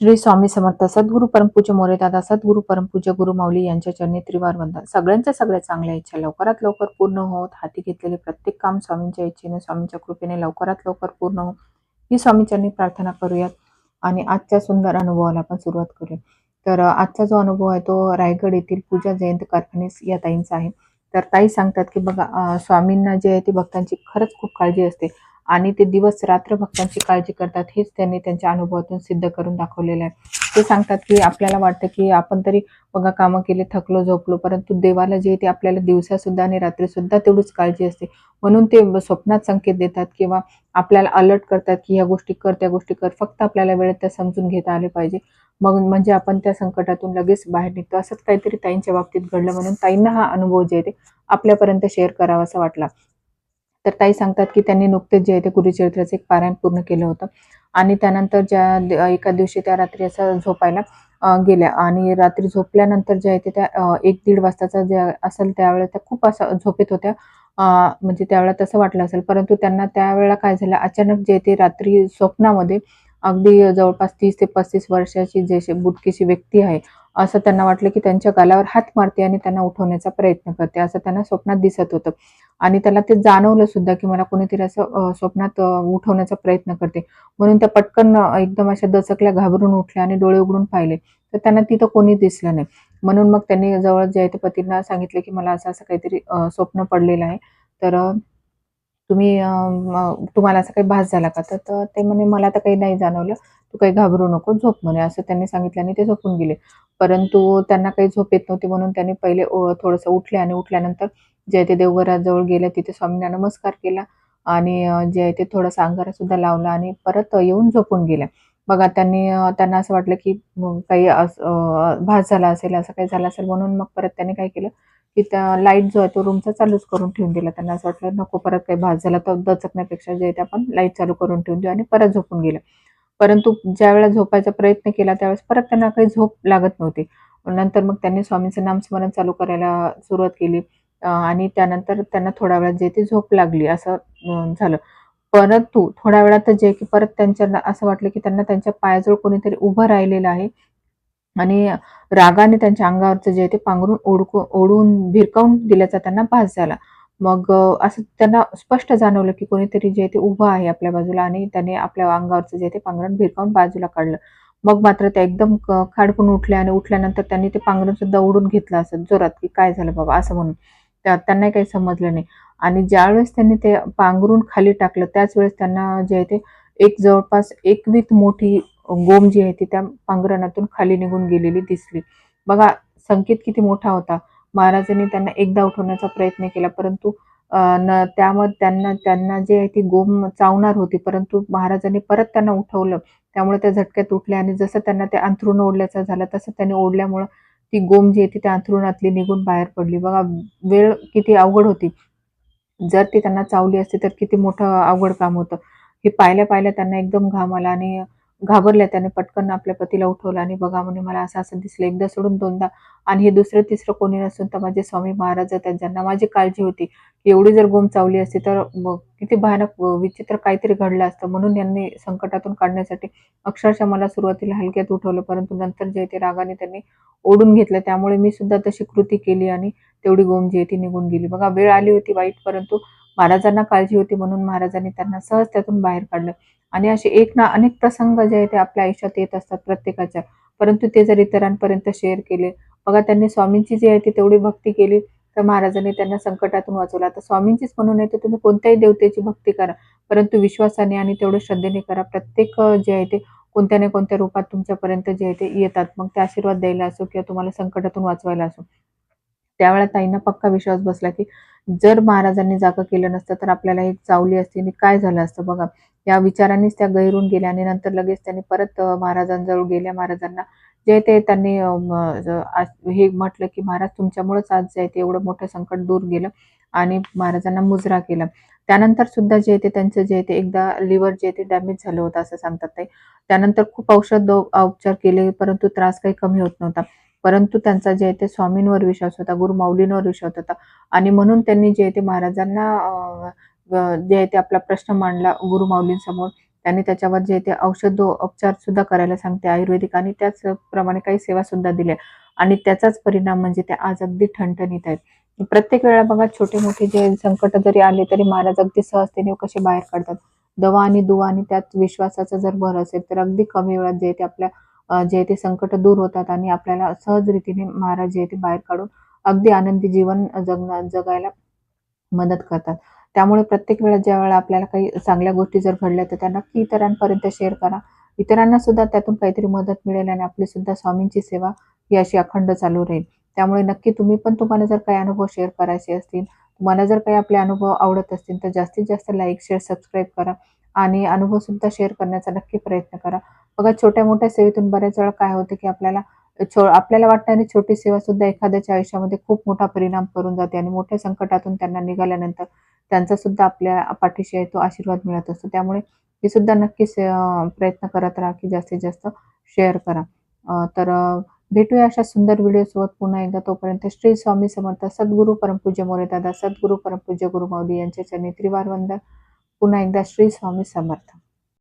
श्री स्वामी समर्थ सद्गुरू परमपूज्य मोरे दादा सद्गुरु परमपूज्य गुरु माऊली यांच्या चरणी त्रिवार वंदन. सगळ्यांच्या सगळ्या चांगल्या इच्छा लवकरात लवकर पूर्ण होत. हाती घेतलेले प्रत्येक काम स्वामींच्या इच्छेने स्वामींच्या कृपेने लवकरात लवकर पूर्ण हो ही स्वामीचरणी प्रार्थना करूयात आणि आजच्या सुंदर अनुभवाला आपण सुरुवात करूया तर आजचा जो अनुभव आहे तो रायगड येथील पूजा जयंत कारखानीस या ताईंचा आहे. तर ताई सांगतात की बघा स्वामींना जे आहे ते भक्तांची खरंच खूप काळजी असते. आणि ते दिवस रात्र भक्तांची काळजी करतात हेच त्यांनी त्यांच्या अनुभवातून सिद्ध करून दाखवलेलं आहे. ते सांगतात की आपल्याला वाटतं की आपण तरी बघा कामं केले थकलो झोपलो परंतु देवाला जे ते आपल्याला दिवसासुद्धा आणि रात्रीसुद्धा तेवढीच काळजी असते. म्हणून ते स्वप्नात संकेत देतात किंवा आपल्याला अलर्ट करतात की ह्या गोष्टी कर त्या गोष्टी कर. फक्त आपल्याला वेळेत त्या समजून घेता आले पाहिजे. मग म्हणजे आपण त्या संकटातून लगेच बाहेर निघतो. असंच काहीतरी ताईंच्या बाबतीत घडलं म्हणून ताईंना हा अनुभव जे आहे ते आपल्यापर्यंत शेअर करावा असा वाटला. तर ताई सांगतात की त्यांनी नुकतेच जे आहे ते गुरुचरित्राचं एक पारायण पूर्ण केलं होतं. आणि त्यानंतर ज्या एका दिवशी त्या रात्री असं झोपायला गेल्या. आणि रात्री झोपल्यानंतर जे आहे ते त्या एक दीड वाजताचा जे असेल त्यावेळेला त्या खूप असं झोपेत होत्या. म्हणजे त्यावेळेला तसं वाटलं असेल. परंतु त्यांना त्यावेळेला काय झालं अचानक जे ते रात्री स्वप्नामध्ये अगदी जवळपास तीस ते पस्तीस वर्षाची जे बुटकीची व्यक्ती आहे असं त्यांना वाटलं की त्यांच्या गालावर हात मारते आणि त्यांना उठवण्याचा प्रयत्न करते. असं त्यांना स्वप्नात दिसत होतं. आणि त्याला ते जाणवलं सुद्धा की मला कोणीतरी असं स्वप्नात उठवण्याचा प्रयत्न करते. म्हणून त्या पटकन एकदम अशा दचकल्या घाबरून उठल्या आणि डोळे उघडून पाहिले. तर त्यांना तिथं कोणी दिसलं नाही. म्हणून मग त्यांनी जवळ जे ते पतींना सांगितलं की मला असं असं काहीतरी स्वप्न पडलेलं आहे. तर तुम्ही तुम्हाला असं काही भास झाला का? तर ते म्हणे मला तर काही नाही जाणवलं. तू काही घाबरू नको झोप म्हणे. असं त्यांनी सांगितलं आणि ते झोपून गेले. परंतु त्यांना काही झोप येत नव्हती म्हणून त्यांनी पहिले थोडंसं उठले आणि उठल्यानंतर जे ते देवघराजवळ गेले. तिथे स्वामींना नमस्कार केला आणि अ, जे आहे ते थोडासा अंगारा सुद्धा लावला आणि परत येऊन झोपून गेल्या. बघा त्यांनी त्यांना असं वाटलं की मग काही भास झाला असेल असं काही झालं असेल म्हणून मग परत त्यांनी काय केलं की त्या लाइट जो आहे तो रूमचा चालूच करून ठेवून दिला. त्यांना असं वाटलं नको परत काही भास झाला तर दचकण्यापेक्षा जे आहे ते आपण लाइट चालू करून ठेवून देऊ आणि परत झोपून गेलं परंतु ज्यावेळेला झोपायचा प्रयत्न केला त्यावेळेस परत त्यांना काही झोप लागत नव्हती नंतर मग त्यांनी स्वामींचं नामस्मरण चालू करायला सुरुवात केली आणि त्यानंतर त्यांना थोड्या वेळात जे ती झोप लागली असं झालं. परंतु थोड्या वेळात जे की परत त्यांच्या असं वाटलं की त्यांना त्यांच्या पायाजवळ कोणीतरी उभं राहिलेलं आहे आणि रागाने त्यांच्या अंगावरचं जे ते पांघरून ओढकून ओढून भिरकावून दिल्याचा त्यांना भास झाला. मग असं त्यांना स्पष्ट जाणवलं की कोणीतरी जे ते उभं आहे आपल्या बाजूला आणि त्याने आपल्या अंगावरचं जे आहे ते पांघरण भिरकावून बाजूला काढलं. मग मात्र त्या एकदम क खाडकून उठल्या आणि उठल्यानंतर त्यांनी ते पांघरण सुद्धा ओढून घेतलं असं जोरात, की काय झालं बाबा असं म्हणून. त्या त्यांनाही काही समजलं नाही आणि ज्यावेळेस त्यांनी ते पांघरून खाली टाकलं त्याच वेळेस त्यांना जे आहे ते एक जवळपास एकवीत मोठी गोम जी आहे ती त्या पांघरणातून खाली निघून गेलेली दिसली. बघा संकेत किती मोठा होता. महाराजांनी त्यांना एकदा उठवण्याचा प्रयत्न केला परंतु न त्यामध्ये त्यांना त्यांना जे आहे ती गोम चावणार होती परंतु महाराजांनी परत त्यांना उठवलं. त्यामुळे त्या झटक्यात उठल्या आणि जसं त्यांना ते अंथरुण ओढल्याचं झालं तसं त्यांनी ओढल्यामुळं ती गोम जी आहे ती त्या अंथरुणातली निघून बाहेर पडली. बघा वेळ किती अवघड होती. जर ती त्यांना चावली असती तर किती मोठं अवघड काम होतं. हे पाहिल्या-पाहिल्या त्यांना एकदम घाम आला आणि घाबरल्या. त्याने पटकन आपल्या पतीला उठवलं आणि बघा म्हणे मला असं-असं दिसलं. एकदा सोडून दोनदा आणि हे दुसरं-तिसरं कोणी नसून तर माझे स्वामी महाराज आहेत ज्यांना माझी काळजी होती. की एवढी जर गोम चावली असती तर किती भयानक विचित्र काहीतरी घडलं असतं. म्हणून यांनी संकटातून काढण्यासाठी अक्षरशः मला सुरुवातीला हलक्यात उठवलं, परंतु नंतर जे ते रागाने त्यांनी ओढून घेतलं. त्यामुळे मी सुद्धा तशी कृती केली आणि तेवढी गोम जी ती निघून गेली. बघा वेळ आली होती वाईट, परंतु महाराजांना काळजी होती म्हणून महाराजांनी त्यांना सहज त्यातून बाहेर काढलं. आणि असे एक ना अनेक प्रसंग जे आहे ते आपल्या आयुष्यात येत असतात प्रत्येकाच्या. परंतु ते जर इतरांपर्यंत शेअर केले, बघा त्यांनी स्वामींची जी आहे ती तेवढी भक्ती केली, तर महाराजांनी त्यांना संकटातून वाचवलं. आता स्वामींचीच म्हणून नाही तर तुम्ही कोणत्याही देवतेची भक्ती करा, परंतु विश्वासाने आणि तेवढं श्रद्धेने करा. प्रत्येक जे आहे ते कोणत्या ना कोणत्या रूपात तुमच्यापर्यंत जे आहे ते येतात. मग ते आशीर्वाद द्यायला असो किंवा तुम्हाला संकटातून वाचवायला असो. त्यावेळेला ताईंना पक्का विश्वास बसला, की जर महाराजांनी जागं केलं नसतं, तर आपल्याला एक चावली असती आणि काय झालं असतं बघा. या विचारांनीच त्या गैरून गेल्या आणि नंतर लगेच त्यांनी परत महाराजांजवळ गेल्या. महाराजांना जे ते त्यांनी हे म्हटलं, की "महाराज तुमच्यामुळेच आज जे आहे ते एवढं मोठं संकट दूर गेलं" आणि महाराजांना मुजरा केला. त्यानंतर सुद्धा जे आहे ते त्यांचं जे ते एकदा लिव्हर जे ते डॅमेज झालं होतं असं सांगतात ते. त्यानंतर खूप औषध उपचार केले, परंतु त्रास काही कमी होत नव्हता. परंतु त्यांचा जे आहे ते स्वामींवर विश्वास होता, गुरु माऊलींवर विश्वास होता आणि म्हणून त्यांनी जे ते महाराजांना जे आहे ते आपला प्रश्न मांडला गुरु माऊलींसमोर. त्यांनी त्याच्यावर जे ते औषध उपचार सुद्धा करायला सांगते आयुर्वेदिक आणि त्याचप्रमाणे काही सेवा सुद्धा दिल्या. आणि त्याचाच परिणाम म्हणजे ते आज अगदी ठणठणीत आहेत. प्रत्येक वेळा बघा छोटे मोठे जे संकट जरी आले तरी महाराज अगदी सहजतेने कसे बाहेर काढतात. दवा आणि दुवा आणि त्यात विश्वासाचा जर भर असेल तर अगदी कमी वेळात जे ते आपल्या जे ते संकट दूर होतात आणि आपल्याला सहज रीतीने महाराज जे ते बाहेर काढून अगदी आनंदी जीवन जगणं जगायला मदत करतात. त्यामुळे प्रत्येक वेळा ज्या वेळा आपल्याला काही चांगल्या गोष्टी जर घडल्या तर त्या नक्की इतरांपर्यंत शेअर करा. इतरांना सुद्धा त्यातून काहीतरी मदत मिळेल आणि आपली सुद्धा स्वामींची सेवा ही अशी अखंड चालू राहील. त्यामुळे नक्की तुम्ही पण तुम्हाला जर काही अनुभव शेअर करायचे असतील तुम्हाला जर काही आपले अनुभव आवडत असतील तर जास्तीत जास्त लाईक शेअर सबस्क्राईब करा आणि अनुभव सुद्धा शेअर करण्याचा नक्की प्रयत्न करा. बघा छोट्या मोठ्या सेवेतून बऱ्याच वेळा काय होतं की आपल्याला छो आपल्याला वाटणारी छोटी सेवा सुद्धा एखाद्याच्या आयुष्यामध्ये खूप मोठा परिणाम करून जाते आणि मोठ्या संकटातून त्यांना निघाल्यानंतर त्यांचा सुद्धा आपल्या पाठीशी आहे तो आशीर्वाद मिळत असतो. त्यामुळे हे सुद्धा नक्कीच प्रयत्न करत राहा की जास्तीत जास्त शेअर करा. तर भेटूया अशा सुंदर व्हिडिओसोबत पुन्हा एकदा. तोपर्यंत श्री स्वामी समर्थ सद्गुरू परमपूज्य मोरे दादा सद्गुरू परमपूज्य गुरु माऊली यांच्या चरणी त्रिवार वंदन. पुन्हा एकदा श्री स्वामी समर्थ.